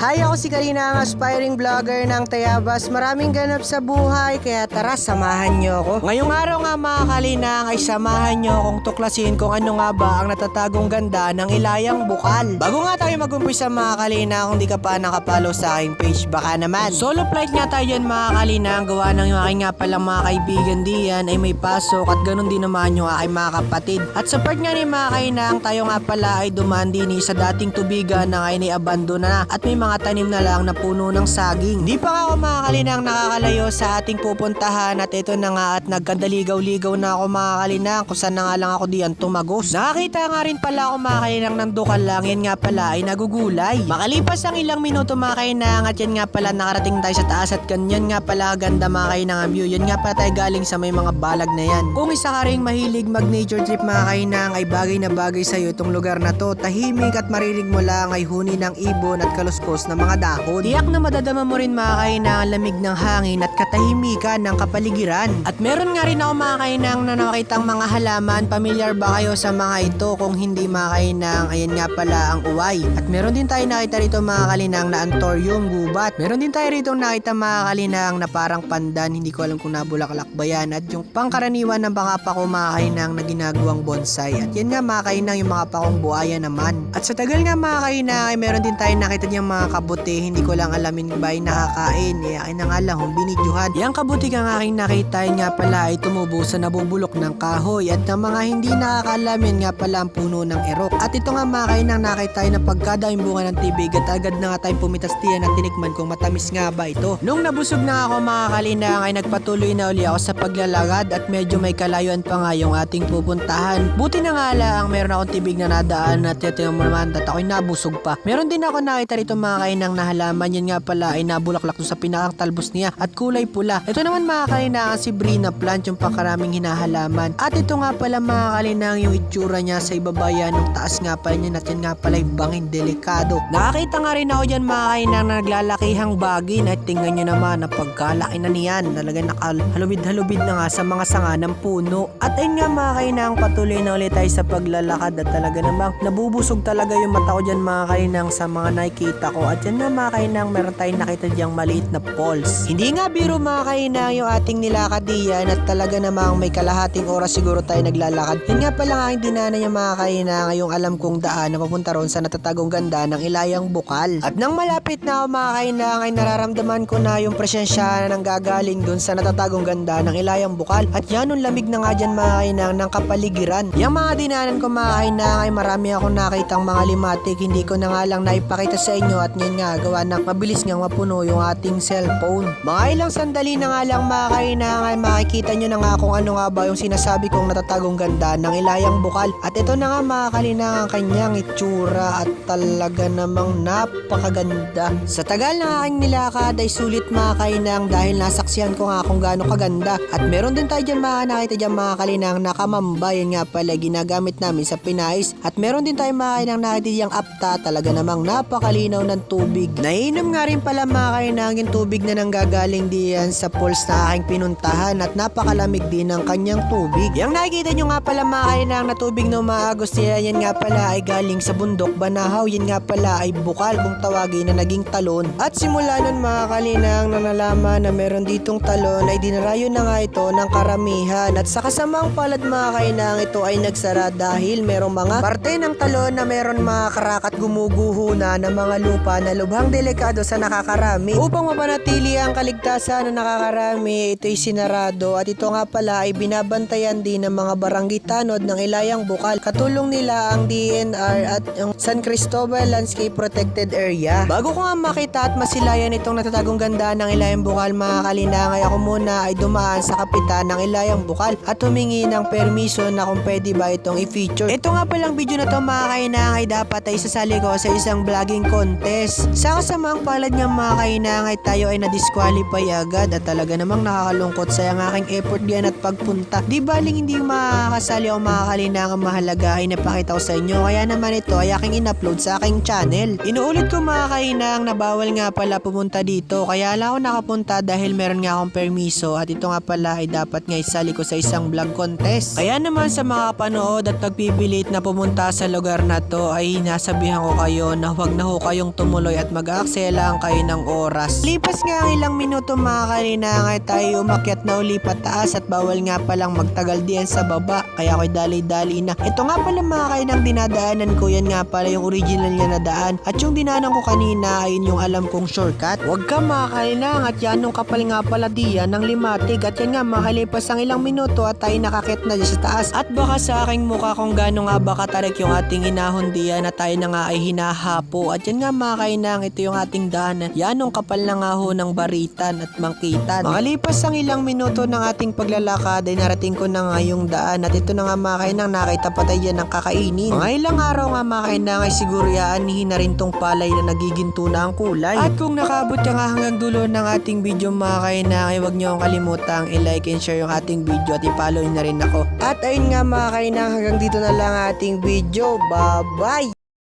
Hi, ako si Karina, ang aspiring vlogger ng Tayabas. Maraming ganap sa buhay, kaya tara, samahan niyo ako. Ngayong araw nga mga kalinang ay samahan niyo akong tuklasin kung ano nga ba ang natatagong ganda ng ilayang bukal. Bago nga tayo mag-umpisa mga kalinang, kung di ka pa nakapalo sa aking page, baka naman. Solo flight nga tayo yan mga kalinang, gawa ng yung aking nga palang mga kaibigan diyan ay may pasok at ganun din naman yung aking mga kapatid. At sa part nga ni mga kalinang, tayo nga pala ay dumaan din sa dating tubigan na ay abandona na at may mga tanim na lang na puno ng saging. Di pa ako mga kalinang nakakalayo sa ating pupuntahan at ito na nga at nagkandaligaw-ligaw na ako mga kalinang kung saan na nga lang ako diyan tumagos. Nakakita nga rin pala ako mga kalinang ng dukal lang yan nga pala ay nagugulay. Makalipas ang ilang minuto mga kalinang at yan nga pala nakarating tayo sa taas at ganyan nga pala ganda mga kalinang ang view. Yan nga pala tayo galing sa may mga balag na yan. Kung isa ka ring mahilig mag nature trip mga kalinang ay bagay na bagay sa iyo itong lugar na to. Tahimik at marinig mo lang ay huni ng ibon at kaluskos ng mga dahon. Tiyak na madadama mo rin mga kainang ang lamig ng hangin at katahimikan ng kapaligiran. At meron nga rin ako mga kainang na nakakitang mga halaman. Pamilyar ba kayo sa mga ito? Kung hindi mga kainang, ayan nga pala ang uway. At meron din tayo nakita rito mga kalinang na antorium, gubat. Meron din tayo rito nakita mga kalinang na parang pandan. Hindi ko alam kung nabulaklak ba yan. At yung pangkaraniwan ng mga pako mga kainang na ginagawang bonsai. At yan nga mga kainang yung mga pakong buhaya naman. At sa tagal nga mga kainang ay meron din tayo nakita niyang mga kabuti. Hindi ko lang alamin ba ay nakakain. Eh, ay na nga lang binidyohan. Yang kabuti ang aking nakita nga pala ay tumubo sa nabubulok ng kahoy. At ng mga hindi nakakalamin nga pala ang puno ng erok. At ito nga mga kainang nakita ay na pagkada yung bunga ng tibig at agad na nga tayong pumitas diyan at tinikman kung matamis nga ba ito. Nung nabusog na ako mga kalinang ay nagpatuloy na uli ako sa paglalakad at medyo may kalayuan pa nga yung ating pupuntahan. Buti na nga lang meron akong tibig na nadaan at ito mo naman at ako'y nabusog pa. Meron din ako nakita rito mga kainang na halaman yan nga pala ay nabulaklak sa pinakang talbos niya at kulay pula. Ito naman mga kalinang si Brina plant yung pakaraming hinahalaman. At ito nga pala mga kalinang yung itsura niya sa ibabaya ng taas nga pala niya at yan nga pala yung bangin delikado. Nakakita nga rin ako dyan mga kainang na naglalakihang bagin at tingnan nyo naman na pagkalaki na niyan. Talaga nakahalubid-halubid na nga sa mga sanga ng puno. At ayun nga mga kainang patuloy na ulit tayo sa paglalakad at talaga namang nabubusog talaga yung mata ko dyan mga kainang sa mga nakikita ko. At yan nga mga kainang meron tayong nakita diyang maliit na falls. Hindi nga biro mga kainang yung ating nilakad diyan at talaga namang may kalahating oras siguro tayo naglalakad. Yun nga pala nga aking dinaanan yung mga kainang yung alam kong daan na papunta ron sa natatagong ganda ng ilayang bukal. At nang malapit na ako mga kainang ay nararamdaman ko na yung presensya na nanggagaling dun sa natatagong ganda ng ilayang bukal. At yan yung lamig na nga dyan mga kainang ng kapaligiran. Yung mga dinaanan ko mga kainang ay marami akong nakitang mga limatik. Hindi ko na nga lang naipakita sa inyo at yun nga gawa na mabilis nga mapuno yung ating cellphone. Mga ilang sandali na nga lang mga kainang ay makikita nyo na nga kung ano nga ba yung sinasabi kong natatagong ganda ng ilayang bukal. At ito na nga mga kalinang ang kanyang itsura at talaga namang napakaganda. Sa tagal ng aking nilakad ay sulit mga kainang dahil nasaksihan ko nga kung gaano kaganda. At meron din tayo dyan mga nakita dyan mga kalinang nakamamba yan nga pala ginagamit namin sa pinais. At meron din tayo mga kainang nakita apta talaga namang napakalinaw ng tubig. Nainom nga rin pala mga kainang yung tubig na nanggagaling diyan sa pools na aking pinuntahan at napakalamig din ng kanyang tubig. Yang nakikita nyo nga pala mga kainang na tubig na umaagos niya yan nga pala ay galing sa bundok Banahaw. Yan nga pala ay bukal kung tawagin na naging talon. At simula nun mga kalinang na nalaman na meron ditong talon ay dinarayo na nga ito ng karamihan. At sa kasamang palad mga kainang ito ay nagsara dahil merong mga parte ng talon na meron mga karakat gumuguho na ng mga lupa na lubhang delikado sa nakakarami. Upang mapanatili ang kaligtasan ng nakakarami, ito'y sinarado at ito nga pala ay binabantayan din ng mga barangay tanod ng Ilayang Bukal. Katulong nila ang DNR at ang San Cristobal Landscape Protected Area. Bago ko nga makita at masilayan itong natatagong ganda ng Ilayang Bukal mga kalinangay ako muna ay dumaan sa kapitan ng Ilayang Bukal at humingi ng permiso na kung pwede ba itong i-feature. Ito nga palang video na to mga kainangay dapat ay sasali ko sa isang vlogging contest. Sa kasamang palad niya mga kainangay tayo ay na-disqualify agad at talaga namang nakakalungkot sa ang aking effort diyan at pagpunta. Di baling hindi makakasali o makakalinang ang mahalaga ay napakita ko sa inyo kaya naman ito ay aking in-upload sa aking channel. Inuulit ko mga kainang na bawal nga pala pumunta dito kaya lang ako nakapunta dahil meron nga akong permiso at ito nga pala ay dapat nga isali ko sa isang vlog contest. Kaya naman sa mga panood at nagpipilit na pumunta sa lugar na to ay nasabihan ko kayo na huwag na ho kayong tum tumuloy at mag-aaksela ang kayo ng oras. Lipas nga ang ilang minuto mga kalinang ay tayo umakyat na uli pataas at bawal nga palang magtagal diyan sa baba kaya ako'y dali-dali na. Ito nga pala mga kalinang dinadaanan ko yan nga pala yung original niya na daan at yung dinaanan ko kanina ay yun yung alam kong shortcut. Huwag ka mga kalinang at yan nung kapal nga pala diyan ng limatig at yan nga makalipas ang ilang minuto at tayo nakakit na sa taas at baka sa aking mukha kung gano'n nga ba katarik yung ating inahon diyan na tayo na nga ay hinahapo at yan nga mga kainang ito yung ating daanan. Yan nung kapal na nga ho ng baritan at mangkitan. Makalipas ang ilang minuto ng ating paglalakad ay narating ko na nga yung daan at ito na nga mga kainang nakita pa tayo ng kakainin. Mga ilang araw nga mga kainang ay siguro yaanihin na rin tong palay na nagiginto na ang kulay. At kung nakabot ka nga hanggang dulo ng ating video mga kainang ay huwag niyo akong kalimutang i-like and share yung ating video at i-follow na rin ako. At ayun nga mga kainang hanggang dito na lang ating video. Bye bye